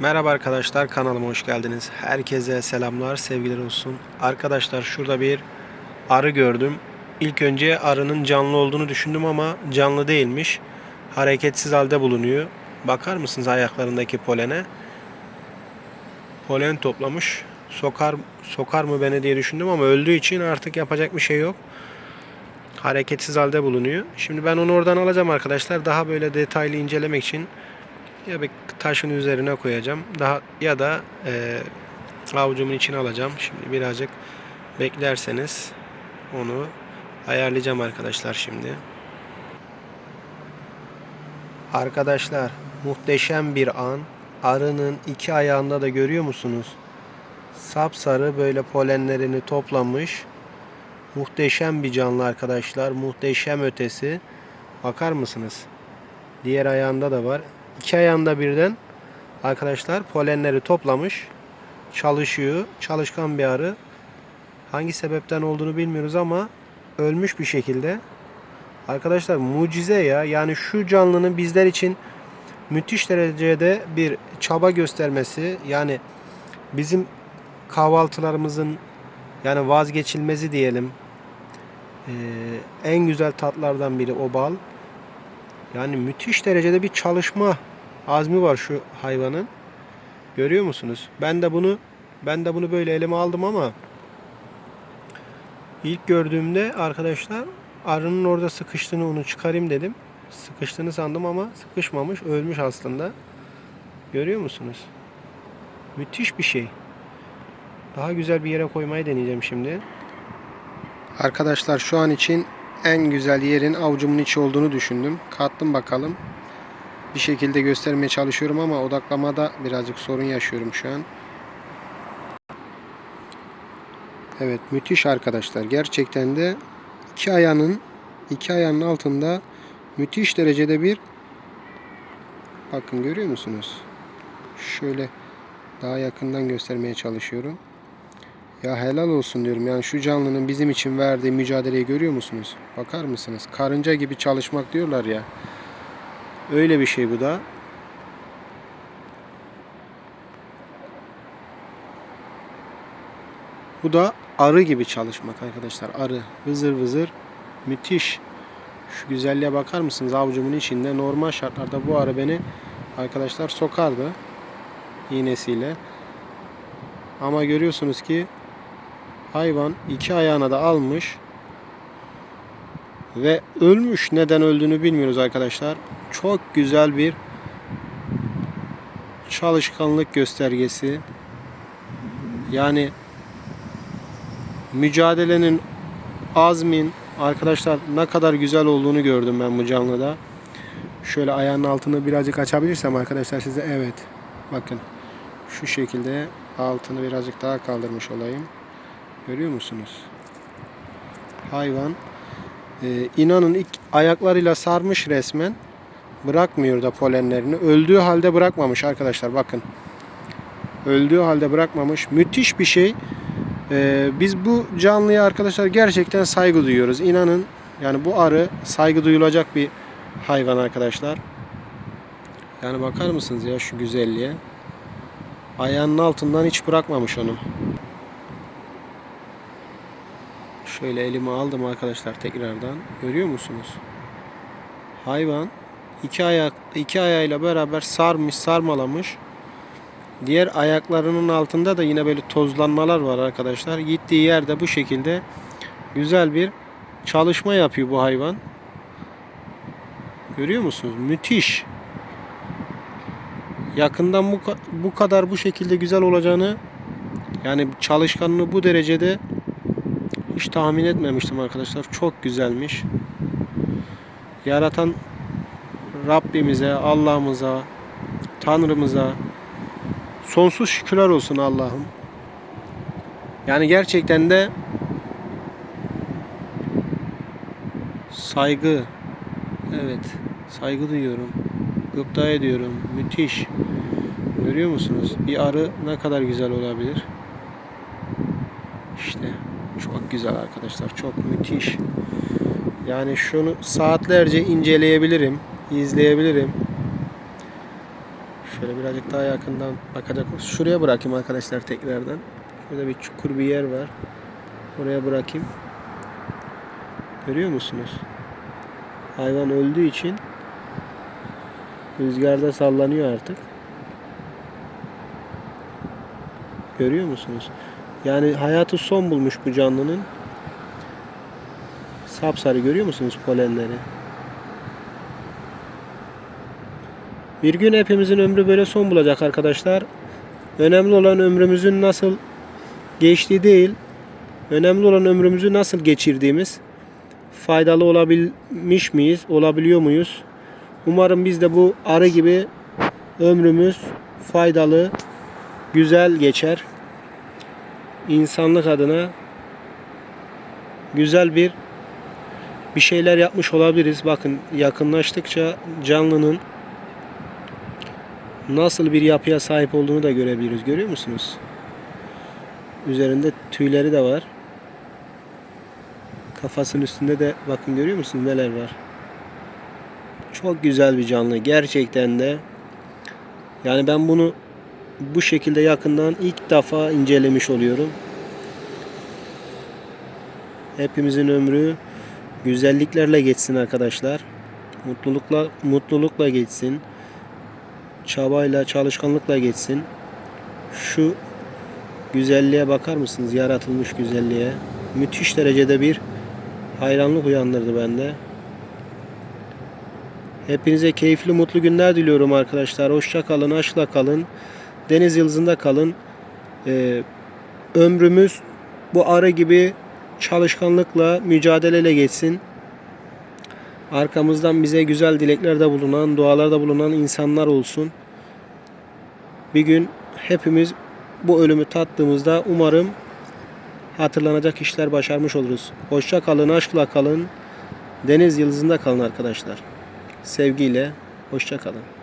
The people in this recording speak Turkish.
Merhaba arkadaşlar kanalıma hoş geldiniz. Herkese selamlar, sevgiler olsun. Arkadaşlar şurada bir arı gördüm. İlk önce arının canlı olduğunu düşündüm ama canlı değilmiş. Hareketsiz halde bulunuyor. Bakar mısınız ayaklarındaki polene? Polen toplamış. Sokar sokar mı beni diye düşündüm ama öldüğü için artık yapacak bir şey yok. Hareketsiz halde bulunuyor. Şimdi ben onu oradan alacağım arkadaşlar. Daha böyle detaylı incelemek için ya bir taşın üzerine koyacağım. Daha ya da e, avucumun içine alacağım. Şimdi birazcık beklerseniz onu ayarlayacağım arkadaşlar şimdi. Arkadaşlar muhteşem bir an. Arının iki ayağında da görüyor musunuz? Sapsarı böyle polenlerini toplamış. Muhteşem bir canlı arkadaşlar. Muhteşem ötesi. Bakar mısınız? Diğer ayağında da var. İki ayağında birden arkadaşlar polenleri toplamış. Çalışıyor. Çalışkan bir arı. Hangi sebepten olduğunu bilmiyoruz ama ölmüş bir şekilde. Arkadaşlar mucize ya. Yani şu canlının bizler için müthiş derecede bir çaba göstermesi. Yani bizim kahvaltılarımızın yani vazgeçilmezi diyelim. Ee, en güzel tatlardan biri o bal. Yani müthiş derecede bir çalışma azmi var şu hayvanın. Görüyor musunuz? Ben de bunu ben de bunu böyle elime aldım ama ilk gördüğümde arkadaşlar arının orada sıkıştığını onu çıkarayım dedim. Sıkıştığını sandım ama sıkışmamış, ölmüş aslında. Görüyor musunuz? Müthiş bir şey. Daha güzel bir yere koymayı deneyeceğim şimdi. Arkadaşlar şu an için en güzel yerin avucumun içi olduğunu düşündüm. Kattım bakalım. Bir şekilde göstermeye çalışıyorum ama odaklamada birazcık sorun yaşıyorum şu an. Evet müthiş arkadaşlar. Gerçekten de iki ayağının iki ayağının altında müthiş derecede bir bakın görüyor musunuz? Şöyle daha yakından göstermeye çalışıyorum. Ya helal olsun diyorum. Yani şu canlının bizim için verdiği mücadeleyi görüyor musunuz? Bakar mısınız? Karınca gibi çalışmak diyorlar ya. Öyle bir şey bu da. Bu da arı gibi çalışmak arkadaşlar. Arı. Vızır vızır. Müthiş. Şu güzelliğe bakar mısınız? Avucumun içinde normal şartlarda bu arı beni arkadaşlar sokardı. iğnesiyle. Ama görüyorsunuz ki hayvan iki ayağına da almış ve ölmüş. Neden öldüğünü bilmiyoruz arkadaşlar. Çok güzel bir çalışkanlık göstergesi. Yani mücadelenin azmin arkadaşlar ne kadar güzel olduğunu gördüm ben bu canlıda. Şöyle ayağının altını birazcık açabilirsem arkadaşlar size evet. Bakın şu şekilde altını birazcık daha kaldırmış olayım. Görüyor musunuz? Hayvan e, inanın ilk ayaklarıyla sarmış resmen. Bırakmıyor da polenlerini. Öldüğü halde bırakmamış arkadaşlar bakın. Öldüğü halde bırakmamış. Müthiş bir şey. E, biz bu canlıya arkadaşlar gerçekten saygı duyuyoruz. İnanın yani bu arı saygı duyulacak bir hayvan arkadaşlar. Yani bakar mısınız ya şu güzelliğe? Ayağının altından hiç bırakmamış onu. Şöyle elime aldım arkadaşlar tekrardan. Görüyor musunuz? Hayvan iki ayak iki ayağıyla beraber sarmış, sarmalamış. Diğer ayaklarının altında da yine böyle tozlanmalar var arkadaşlar. Gittiği yerde bu şekilde güzel bir çalışma yapıyor bu hayvan. Görüyor musunuz? Müthiş. Yakından bu, bu kadar bu şekilde güzel olacağını yani çalışkanlığı bu derecede hiç tahmin etmemiştim arkadaşlar. Çok güzelmiş. Yaratan Rabbimize, Allah'ımıza, Tanrımıza sonsuz şükürler olsun Allah'ım. Yani gerçekten de saygı evet saygı duyuyorum. Gıpta ediyorum. Müthiş. Görüyor musunuz? Bir arı ne kadar güzel olabilir. İşte çok güzel arkadaşlar. Çok müthiş. Yani şunu saatlerce inceleyebilirim. izleyebilirim. Şöyle birazcık daha yakından bakacak. Şuraya bırakayım arkadaşlar tekrardan. Şurada bir çukur bir yer var. Oraya bırakayım. Görüyor musunuz? Hayvan öldüğü için rüzgarda sallanıyor artık. Görüyor musunuz? Yani hayatı son bulmuş bu canlının. Sapsarı görüyor musunuz polenleri? Bir gün hepimizin ömrü böyle son bulacak arkadaşlar. Önemli olan ömrümüzün nasıl geçtiği değil, önemli olan ömrümüzü nasıl geçirdiğimiz, faydalı olabilmiş miyiz, olabiliyor muyuz? Umarım biz de bu arı gibi ömrümüz faydalı, güzel geçer. İnsanlık adına güzel bir bir şeyler yapmış olabiliriz. Bakın yakınlaştıkça canlının nasıl bir yapıya sahip olduğunu da görebiliriz. Görüyor musunuz? Üzerinde tüyleri de var. Kafasının üstünde de bakın görüyor musunuz neler var? Çok güzel bir canlı gerçekten de. Yani ben bunu bu şekilde yakından ilk defa incelemiş oluyorum. Hepimizin ömrü güzelliklerle geçsin arkadaşlar. Mutlulukla mutlulukla geçsin. Çabayla, çalışkanlıkla geçsin. Şu güzelliğe bakar mısınız? Yaratılmış güzelliğe. Müthiş derecede bir hayranlık uyandırdı bende. Hepinize keyifli, mutlu günler diliyorum arkadaşlar. Hoşça kalın, aşkla kalın. Deniz yıldızında kalın. Ee, ömrümüz bu arı gibi çalışkanlıkla, mücadeleyle geçsin. Arkamızdan bize güzel dileklerde bulunan, dualarda bulunan insanlar olsun. Bir gün hepimiz bu ölümü tattığımızda umarım hatırlanacak işler başarmış oluruz. Hoşça kalın, aşkla kalın. Deniz yıldızında kalın arkadaşlar. Sevgiyle, hoşça kalın.